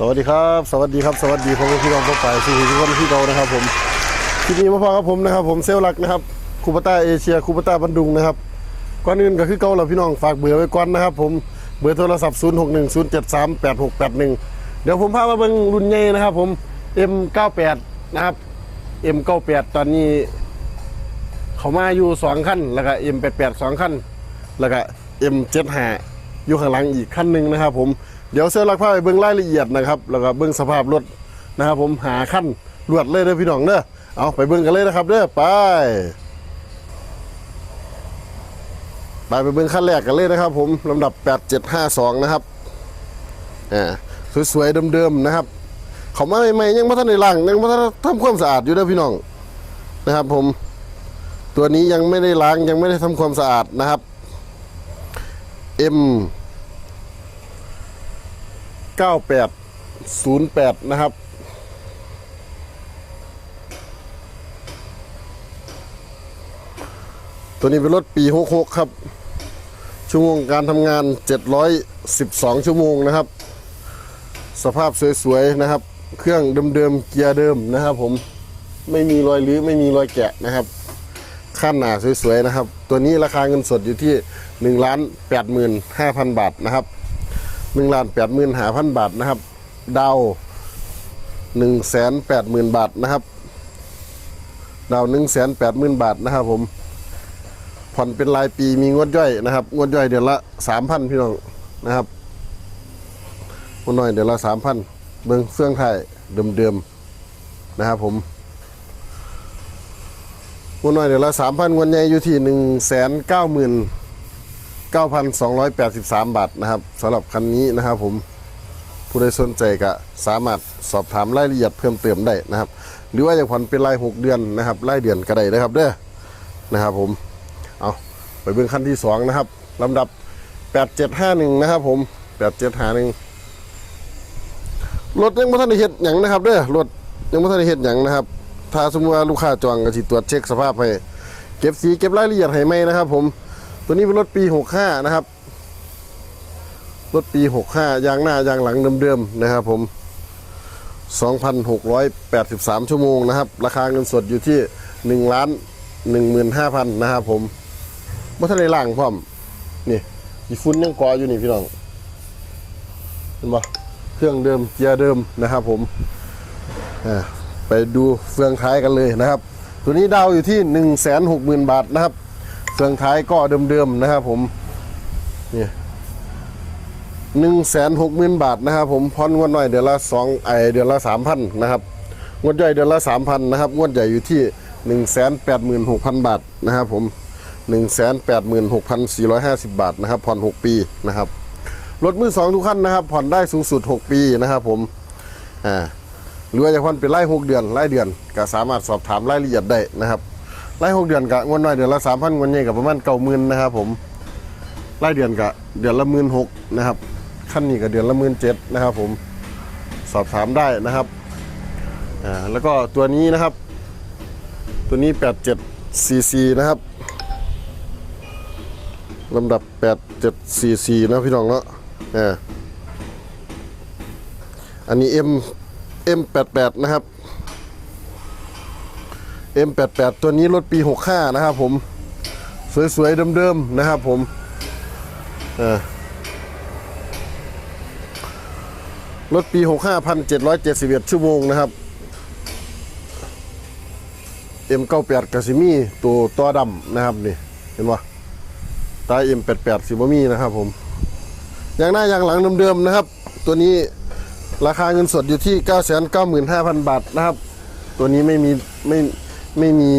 สวัสดีครับ สวัสดีครับ สวัสดีผมพี่น้องพ่อไปสี่ทุกคนที่เรานะครับ ผมที่นี่มาพอกับผมนะครับ ผมเซลลลักนะครับคูปต้าเอเชียคูปต้าบันดุงนะครับก่อนอื่นก็คือเก่าแล้วพี่น้องฝากเบอร์ไว้ก่อนนะครับ ผมเบอร์โทรศัพท์ 0 6 1 0 7 3 8 6 8 1 เดี๋ยวผมพามาเบิ่งรุ่นใหญ่นะครับ ผม M98 นะครับ M98 ตอนนี้ เขามาอยู่สองขั้นแล้วก็ M88 สองขั้นแล้วก็ M75 อยู่ข้างหลังอีกขั้นหนึ่งนะครับ ผม เดี๋ยวเซลลักพาไปเบิ้งรายละเอียดนะครับแล้วก็เบิ้งสภาพรถนะครับ ผมหาขั้นรวดเลยเด้อพี่น้องเด้อเอาไปเบิ้งกันเลยนะครับเด้อไปไปไปเบิ้งขั้นแรกกันเลยนะครับ ผมลำดับ 8752 นะครับอ่าสวยๆเดิมๆนะครับเขามาใหม่ๆยังไม่ทันได้ล้างยังไม่ทันทำความสะอาดอยู่เด้อพี่น้องนะครับ ผม ตัวนี้ยังไม่ได้ล้างยังไม่ได้ทำความสะอาดนะครับ M 9808 นะครับ ตัวนี้เป็นรถปี 66 ครับ ชั่วโมงการทำงาน 712 ชั่วโมงนะครับ สภาพสวยๆ นะครับ เครื่องเดิมๆ เกียร์เดิมนะครับผม ไม่มีรอยรื้อไม่มีรอยแกะนะครับขั้นหนาสวยๆนะครับ ตัวนี้ราคาเงินสดอยู่ที่1นึ่งล้านแปดหมื่นห้าพันบาทนะครับ หนึ่งล้านแปดหมื่นห้าพันบาทนะครับ ดาวหนึ่งแสนแปดหมื่นบาทนะครับ ดาวหนึ่งแสนแปดหมื่นบาทนะครับ ผม ผ่อนเป็นรายปีมีงวดย่อยนะครับ งวดย่อยเดือนละสามพันพี่น้องนะครับงวดน้อยเดือนละสามพันเบิ้องเฟื่องไทยเดิมๆนะครับ ผมงวดน้อยเดี๋ยวละสามพันงวดใหญ่อยู่ที่หนึ่งแสนเก้าหมื่น เก้าพันสองร้อยแปดสิบาทนะครับสำหรับคันนี้นะครับผมผู้ใดสนใจก็สามารถสอบถามรายละเอียดเพิ่มเติมได้นะครับ หรือว่าอยากผ่อนเป็นรายหกเดือนนะครับรายเดือนก็ได้นะครับเด้อนะครับผมเอาไปเบื้องขั้นที่สองนะครับลำดับแปดเจ็ดห้าหนึ่งนะครับผมแปดเจ็ดห้าหนึ่งรถยังไม่ทันได้เห็ดหยังนะครับเด้อรถยังไม่ทันได้เห็ดหยังนะครับ ถ้าสมมติว่าลูกค้าจองก็สิตรวจเช็คสภาพให้เก็บสีเก็บรายละเอียดให้ไหมนะครับผม ตัวนี้เป็นรถปี 65 นะครับ รถปี 65 ยางหน้ายางหลังเดิมๆนะครับผม 2,683 ชั่วโมงนะครับ ราคาเงินสดอยู่ที่1ล้าน15,000นะครับผมบ่ทันได้ล่างพร้อม นี่อีฟุ้นยังกออยู่นี่พี่น้องเห็นบ่เครื่องเดิมเกียร์เดิมนะครับผมอ่าไปดูเฟืองท้ายกันเลยนะครับ ตัวนี้ดาวอยู่ที่1นึ่งแสนหกหมื่นบาทนะครับ เฟืองท้ายก็เดิมๆนะครับผมนี่หนึ่งแสนหกหมื่นบาทนะครับผมพอนงวดหน่อยเดือนละสองไอเดือนละสามพันนะครับงวดใหญ่เดือนละสามพันนะครับงวดใหญ่อยู่ที่หนึ่งแสนแปดหมื่นหกพันบาทนะครับผมหนึ่งแสนแปดหมื่นหกพันสี่ร้อยห้าสิบบาทนะครับผ่อนหกปีนะครับรถมือสองทุกขั้นนะครับ ผ่อนได้สูงสุดหกปีนะครับผมอ่าหรือว่าจะผ่อนเป็นไล่หกเดือนไล่เดือนก็สามารถสอบถามรายละเอียดได้นะครับ ไล่หกเดือนกับงวดน้อยเดือนละสามพันงวดใหญ่กับประมาณเก้าหมื่นนะครับผมไล่เดือนกับเดือนละหมื่นหกนะครับขั้นนี้กับเดือนละหมื่นเจ็ดนะครับ ผมสอบถามได้นะครับอ่าแล้วก็ตัวนี้นะครับ ตัวนี้แปดเจ็ดซีซีนะครับลำดับแปดเจ็ดซีซีนะพี่น้องเนาะอ่าอันนี้ M M88 นะครับ M88 ตัวนี้รถปี 65 นะครับผม สวยๆเดิมๆนะครับผมเออรถปี 65 1,771 ชั่วโมงนะครับ M98 กาซิมีตัวตัวดำนะครับนี่เห็นปะตาย M88 ซิบมีนะครับผมยางหน้ายางหลังเดิมๆนะครับ ตัวนี้ราคาเงินสดอยู่ที่ 995,000 บาทนะครับ ตัวนี้ไม่มีไม่ ไม่มี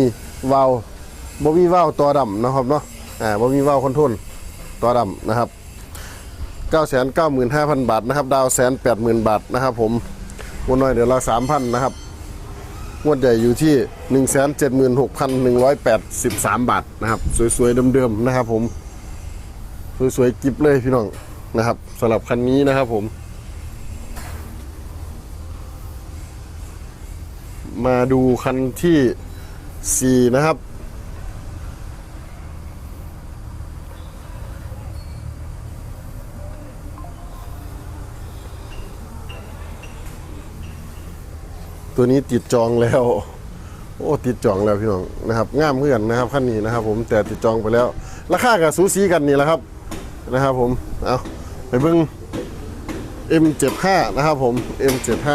วาล์วบ่มีวาล์วตัวดำนะครับเนาะอ่าบ่มีวาล์วคอนโทรลตัวดำนะครับ995,000 บาทนะครับ ดาวแสนแปดหมื่นบาทนะครับ ผมงวดน้อยเดี๋ยวละ3,000นะครับงวดใหญ่อยู่ที่ 176,183 บาทนะครับ สวยๆเดิมๆนะครับ ผม สวยๆกิบเลยพี่น้องนะครับสำหรับคันนี้นะครับ ผม มาดูคันที่ 4นะครับ ตัวนี้ติดจองแล้ว โอ้ติดจองแล้วพี่น้องนะครับง่ามเพื่อนนะครับขั้นนี้นะครับ ผมแต่ติดจองไปแล้ว ราคากับสูสีกันนี่แหละครับนะครับ ผมเอาไปเบิ่ง M75 นะครับผม M75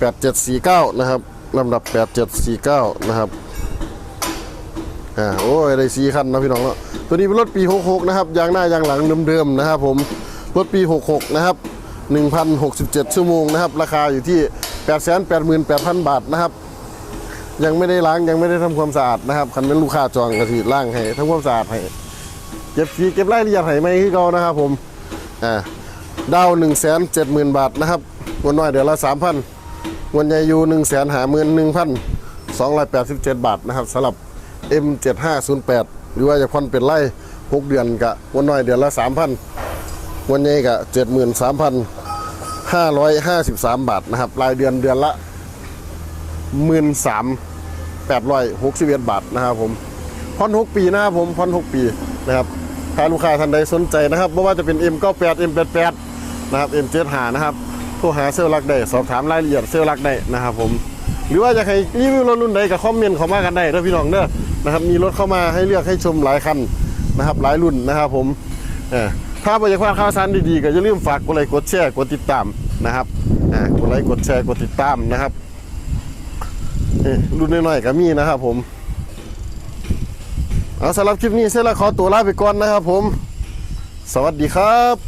8749 นะครับ ลำดับ 8749 นะครับอ่าโอ้ยได้สีคันนะพี่น้องเนาะตัวนี้เป็นรถปี 66 นะครับ ยางหน้ายางหลังเดิมๆนะครับผมรถปี 66 นะครับ 1,067 ชั่วโมงนะครับ ราคาอยู่ที่ 888,000 บาทนะครับ ยังไม่ได้ล้างยังไม่ได้ทำความสะอาดนะครับคันเป็นลูกค้าจองกระสีล้างให้ทำความสะอาดให้เก็บฟีเก็บรายละเอียดให้ไหมคือเขานะครับผมอ่าดาว1 7 0 0 0 0 บาทนะครับวันน้อยเดือนละ3,000 วันใหญ่อยู่1 5 1 287บาทนะครับสำหรับ M7508 หรือว่าจะผ่อนเป็นไล่6เดือนกะวันน้อยเดือนละ3,000วันใหญ่กะ73,553บาทนะครับรายเดือนเดือนละหมื่นสามแปดร้อยหกสิบเอ็ดบาทนะครับผมผ่อนหกปีนะครับผมผ่อนหกปีนะครับถ้าลูกค้าท่านใดสนใจนะครับไม่ว่าจะเป็น M98 M88 นะครับ M75 นะครับ โทรหาเซลล์รักได้สอบถามรายละเอียดเซลล์รักได้นะครับผมหรือว่าจะใครรีวิวรถรุ่นใดกับคอมเมนต์เข้ามากันได้เด้อพี่น้องเด้อนะครับมีรถเข้ามาให้เลือกให้ชมหลายคันนะครับหลายรุ่นนะครับผมถ้าอยากาดข่าวสารดีๆ ก็อย่าลืมฝากกดไลค์กดแชร์กดติดตามนะครับกดไลค์กดแชร์กดติดตามนะครับรุ่นน้อยๆก็มีนะครับผมเอาสำหรับคลิปนี้เสร็จแล้วขอตัวลาไปก่อนนะครับผม สวัสดีครับ